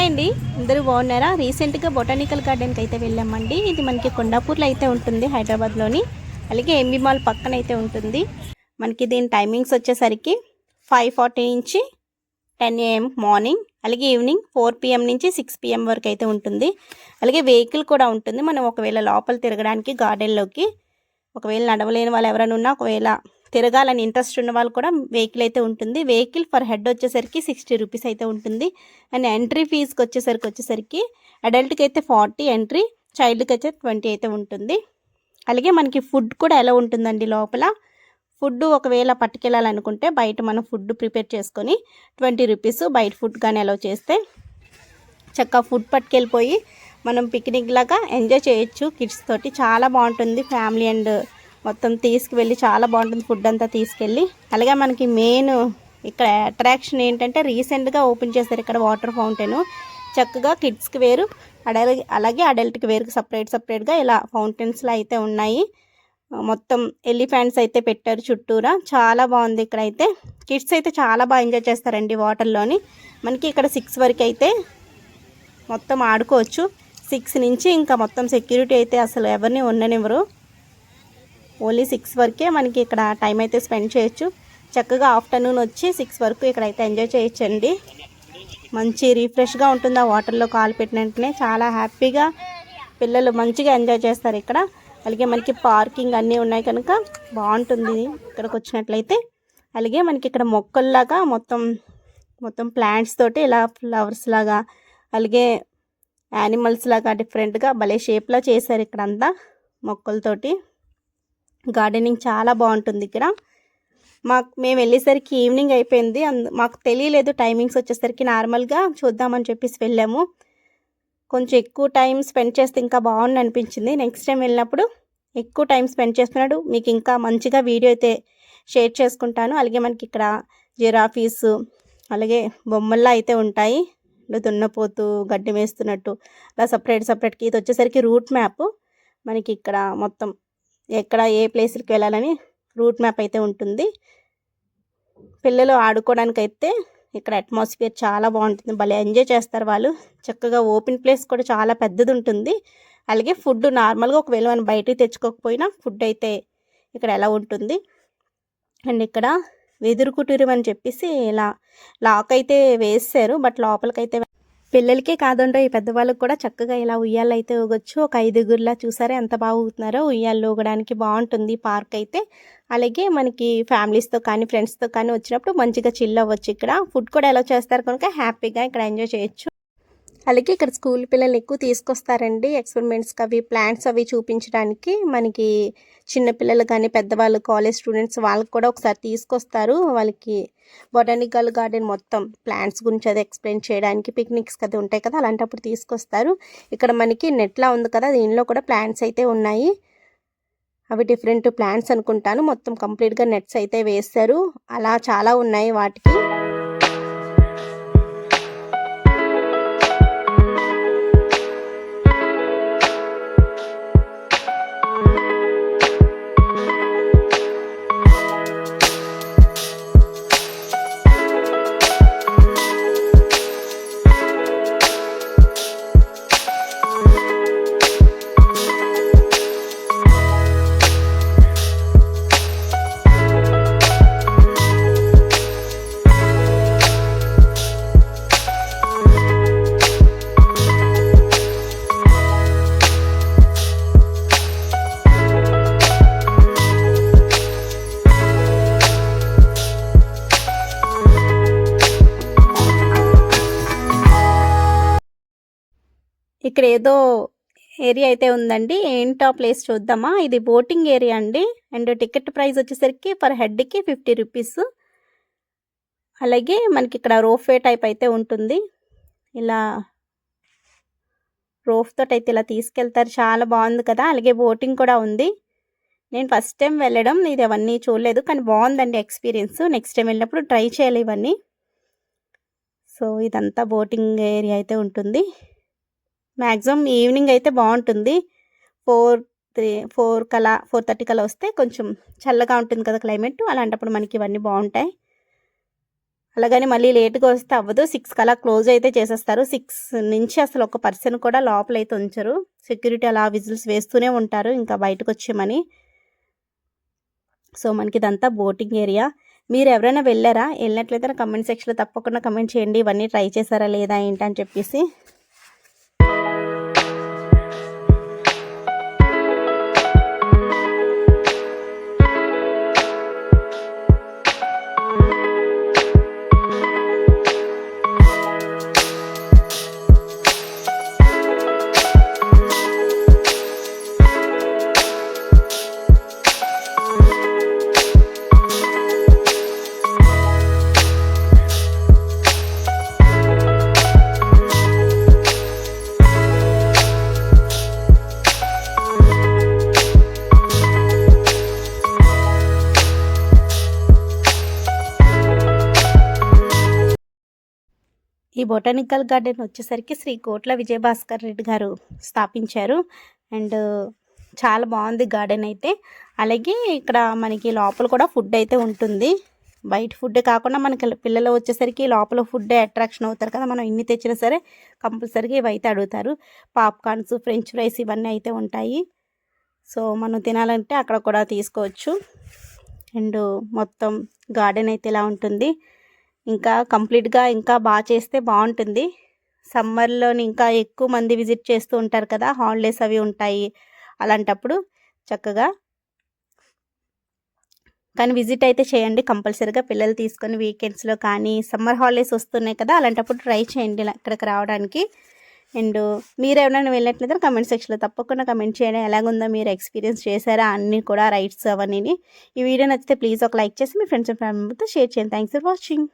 Hi అండి అందరూ బాగున్నారా? రీసెంట్గా బొటానికల్ గార్డెన్కి అయితే వెళ్ళామండి. ఇది మనకి కొండాపూర్లో అయితే ఉంటుంది హైదరాబాద్లోని. అలాగే ఎంబీ మాల్ పక్కన అయితే ఉంటుంది. మనకి దీని టైమింగ్స్ వచ్చేసరికి ఫైవ్ ఫార్టీ నుంచి టెన్ ఏఎం మార్నింగ్ అలాగే ఈవినింగ్ ఫోర్ పిఎం నుంచి సిక్స్ పిఎం వరకు అయితే ఉంటుంది. అలాగే వెహికల్ కూడా ఉంటుంది. మనం ఒకవేళ లోపల తిరగడానికి గార్డెన్లోకి ఒకవేళ నడవలేని వాళ్ళు ఎవరైనా ఉన్నా ఒకవేళ తిరగాలని ఇంట్రెస్ట్ ఉన్న వాళ్ళు కూడా వెహికల్ అయితే ఉంటుంది. వెహికల్ ఫర్ హెడ్ వచ్చేసరికి సిక్స్టీ రూపీస్ అయితే ఉంటుంది. అండ్ ఎంట్రీ ఫీజ్కి వచ్చేసరికి వచ్చేసరికి అడల్ట్కి అయితే ఫార్టీ ఎంట్రీ చైల్డ్కి అయితే ట్వంటీ అయితే ఉంటుంది. అలాగే మనకి ఫుడ్ కూడా ఎలా ఉంటుందండి లోపల? ఫుడ్ ఒకవేళ పట్టుకెళ్ళాలనుకుంటే బయట మనం ఫుడ్ ప్రిపేర్ చేసుకొని ట్వంటీ రూపీస్ బయట ఫుడ్ కానీ అలౌ చేస్తే చక్కగా ఫుడ్ పట్టుకెళ్ళిపోయి మనం పిక్నిక్ లాగా ఎంజాయ్ చేయొచ్చు. కిడ్స్ తోటి చాలా బాగుంటుంది. ఫ్యామిలీ అండ్ మొత్తం తీసుకువెళ్ళి చాలా బాగుంటుంది ఫుడ్ అంతా తీసుకెళ్ళి. అలాగే మనకి మెయిన్ ఇక్కడ అట్రాక్షన్ ఏంటంటే రీసెంట్గా ఓపెన్ చేశారు ఇక్కడ వాటర్ ఫౌంటైన్ చక్కగా కిడ్స్కి వేరు. అడల్ అలాగే అడల్ట్కి వేరుకి సపరేట్ సపరేట్గా ఇలా ఫౌంటైన్స్లో అయితే ఉన్నాయి. మొత్తం ఎలిఫెంట్స్ అయితే పెట్టారు చుట్టూరా. చాలా బాగుంది ఇక్కడ అయితే కిడ్స్ అయితే చాలా బాగా ఎంజాయ్ చేస్తారండి వాటర్లోని మనకి ఇక్కడ సిక్స్ వరకు అయితే మొత్తం ఆడుకోవచ్చు. సిక్స్ నుంచి ఇంకా మొత్తం సెక్యూరిటీ అయితే అసలు ఎవరిని ఉండనివ్వరు. ఓన్లీ సిక్స్ వరకే మనకి ఇక్కడ టైం అయితే స్పెండ్ చేయొచ్చు. చక్కగా ఆఫ్టర్నూన్ వచ్చి సిక్స్ వరకు ఇక్కడైతే ఎంజాయ్ చేయొచ్చండి. మంచి రీఫ్రెష్గా ఉంటుంది ఆ వాటర్లో కాలు పెట్టిన వెంటనే. చాలా హ్యాపీగా పిల్లలు మంచిగా ఎంజాయ్ చేస్తారు ఇక్కడ. అలాగే మనకి పార్కింగ్ అన్నీ ఉన్నాయి కనుక బాగుంటుంది ఇక్కడికి వచ్చినట్లయితే. అలాగే మనకి ఇక్కడ మొక్కల్లాగా మొత్తం మొత్తం ప్లాంట్స్ తోటి ఇలా ఫ్లవర్స్ లాగా అలాగే యానిమల్స్ లాగా డిఫరెంట్గా భలే షేప్లో చేశారు ఇక్కడ అంతా మొక్కలతోటి. గార్డెనింగ్ చాలా బాగుంటుంది ఇక్కడ. మాకు మేము వెళ్ళేసరికి ఈవినింగ్ అయిపోయింది. అందు మాకు తెలియలేదు టైమింగ్స్ వచ్చేసరికి నార్మల్గా చూద్దామని చెప్పేసి వెళ్ళాము. కొంచెం ఎక్కువ టైం స్పెండ్ చేస్తే ఇంకా బాగుంది అనిపించింది. నెక్స్ట్ టైం వెళ్ళినప్పుడు ఎక్కువ టైం స్పెండ్ చేస్తున్నాడు. మీకు ఇంకా మంచిగా వీడియో అయితే షేర్ చేసుకుంటాను. అలాగే మనకి ఇక్కడ జిరాఫీస్ అలాగే బొమ్మల్లా అయితే ఉంటాయి. దున్నపోతూ గడ్డి వేస్తున్నట్టు అలా సపరేట్ సపరేట్కి ఇది వచ్చేసరికి రూట్ మ్యాప్. మనకి ఇక్కడ మొత్తం ఎక్కడ ఏ ప్లేస్కి వెళ్ళాలని రూట్ మ్యాప్ అయితే ఉంటుంది. పిల్లలు ఆడుకోవడానికి అయితే ఇక్కడ అట్మాస్ఫియర్ చాలా బాగుంటుంది. భలే ఎంజాయ్ చేస్తారు వాళ్ళు. చక్కగా ఓపెన్ ప్లేస్ కూడా చాలా పెద్దది ఉంటుంది అలాగే ఫుడ్ నార్మల్గా ఒకవేళ మనం బయటికి తెచ్చుకోకపోయినా ఫుడ్ అయితే ఇక్కడ ఎలా ఉంటుంది. అండ్ ఇక్కడ వెదురు కుటీరం అని చెప్పేసి ఇలా లాక్ అయితే వేసారు బట్ లోపలికైతే పిల్లలకే కాదండో ఈ పెద్దవాళ్ళకి కూడా చక్కగా ఇలా ఉయ్యాలు అయితే ఊగొచ్చు. ఒక ఐదుగురిలా చూసారా ఎంత బాగా ఊగుతున్నారో ఉయ్యాలు ఊగడానికి బాగుంటుంది పార్క్ అయితే. అలాగే మనకి ఫ్యామిలీస్తో కానీ ఫ్రెండ్స్తో కానీ వచ్చినప్పుడు మంచిగా చిల్ అవ్వచ్చు ఇక్కడ. ఫుడ్ కూడా ఎలా చేస్తారు కనుక హ్యాపీగా ఇక్కడ ఎంజాయ్ చేయొచ్చు. అలాగే ఇక్కడ స్కూల్ పిల్లలు ఎక్కువ తీసుకొస్తారండి ఎక్స్పెరిమెంట్స్కి అవి ప్లాంట్స్ అవి చూపించడానికి. మనకి చిన్నపిల్లలు కానీ పెద్దవాళ్ళు కాలేజ్ స్టూడెంట్స్ వాళ్ళకి కూడా ఒకసారి తీసుకొస్తారు. వాళ్ళకి బొటానికల్ గార్డెన్ మొత్తం ప్లాంట్స్ గురించి అది ఎక్స్ప్లెయిన్ చేయడానికి పిక్నిక్స్ అది ఉంటాయి కదా అలాంటప్పుడు తీసుకొస్తారు. ఇక్కడ మనకి నెట్లా ఉంది కదా దీనిలో కూడా ప్లాంట్స్ అయితే ఉన్నాయి. అవి డిఫరెంట్ ప్లాంట్స్ అనుకుంటాను. మొత్తం కంప్లీట్గా నెట్స్ అయితే వేస్తారు అలా చాలా ఉన్నాయి వాటికి. ఇక్కడ ఏదో ఏరియా అయితే ఉందండి. ఏంటో ప్లేస్ చూద్దామా? ఇది బోటింగ్ ఏరియా అండి. అండ్ టికెట్ ప్రైస్ వచ్చేసరికి పర్ హెడ్కి ఫిఫ్టీ రూపీస్. అలాగే మనకి ఇక్కడ రోఫే టైప్ అయితే ఉంటుంది. ఇలా రోఫ్ తోటి అయితే ఇలా తీసుకెళ్తారు. చాలా బాగుంది కదా. అలాగే బోటింగ్ కూడా ఉంది. నేను ఫస్ట్ టైం వెళ్ళడం. ఇది అవన్నీ చూడలేదు. కానీ బాగుందండి ఎక్స్పీరియన్స్. నెక్స్ట్ టైం వెళ్ళినప్పుడు ట్రై చేయాలి ఇవన్నీ. సో ఇదంతా బోటింగ్ ఏరియా అయితే ఉంటుంది. మ్యాక్సిమం ఈవినింగ్ అయితే బాగుంటుంది. ఫోర్ త్రీ ఫోర్ కలా ఫోర్ థర్టీ కలా వస్తే కొంచెం చల్లగా ఉంటుంది కదా క్లైమేట్. అలాంటప్పుడు మనకి ఇవన్నీ బాగుంటాయి. అలాగని మళ్ళీ లేట్గా వస్తే అవ్వదు. సిక్స్ కలా క్లోజ్ అయితే చేసేస్తారు. సిక్స్ నుంచి అసలు ఒక పర్సన్ కూడా లోపల అయితే ఉంచరు. సెక్యూరిటీ అలా విజిల్స్ వేస్తూనే ఉంటారు. ఇంకా బయటకు వచ్చేమని సో మనకి ఇదంతా బోటింగ్ ఏరియా. మీరు ఎవరైనా వెళ్ళారా? వెళ్ళినట్లయితే కమెంట్ సెక్షన్లో తప్పకుండా కమెంట్ చేయండి. ఇవన్నీ ట్రై చేశారా లేదా ఏంటని చెప్పేసి. ఈ బొటానికల్ గార్డెన్ వచ్చేసరికి శ్రీ కోట్ల విజయభాస్కర్ రెడ్డి గారు స్థాపించారు. అండ్ చాలా బాగుంది గార్డెన్ అయితే. అలాగే ఇక్కడ మనకి లోపల కూడా ఫుడ్ అయితే ఉంటుంది. బయట ఫుడ్ కాకుండా మనకి పిల్లలు వచ్చేసరికి లోపల ఫుడ్ అట్రాక్షన్ అవుతారు కదా మనం ఇన్ని తెచ్చినా సరే కంపల్సరీగా ఇవి అయితే అడుగుతారు. పాప్కార్న్స్ ఫ్రెంచ్ ఫ్రైస్ ఇవన్నీ అయితే ఉంటాయి. సో మనం తినాలంటే అక్కడ కూడా తీసుకోవచ్చు. అండ్ మొత్తం గార్డెన్ అయితే ఇలా ఉంటుంది. ఇంకా కంప్లీట్గా ఇంకా బాగా చేస్తే బాగుంటుంది సమ్మర్లోని ఇంకా ఎక్కువ మంది విజిట్ చేస్తూ ఉంటారు కదా హాలిడేస్ అవి ఉంటాయి అలాంటప్పుడు చక్కగా. కానీ విజిట్ అయితే చేయండి కంపల్సరీగా పిల్లలు తీసుకొని వీకెండ్స్లో కానీ సమ్మర్ హాలిడేస్ వస్తున్నాయి కదా అలాంటప్పుడు ట్రై చేయండి ఇక్కడికి రావడానికి. అండ్ మీరు ఎవరైనా వెళ్ళినట్లయితే కమెంట్ సెక్షన్లో తప్పకుండా కమెంట్ చేయండి. ఎలాగుందో మీరు ఎక్స్పీరియన్స్ చేశారా అన్నీ కూడా రైట్స్ అవన్నీ ఈ వీడియో నచ్చితే ప్లీజ్ ఒక లైక్ చేసి మీ ఫ్రెండ్స్ అండ్ ఫ్యామిలీతో షేర్ చేయండి. Thanks for watching.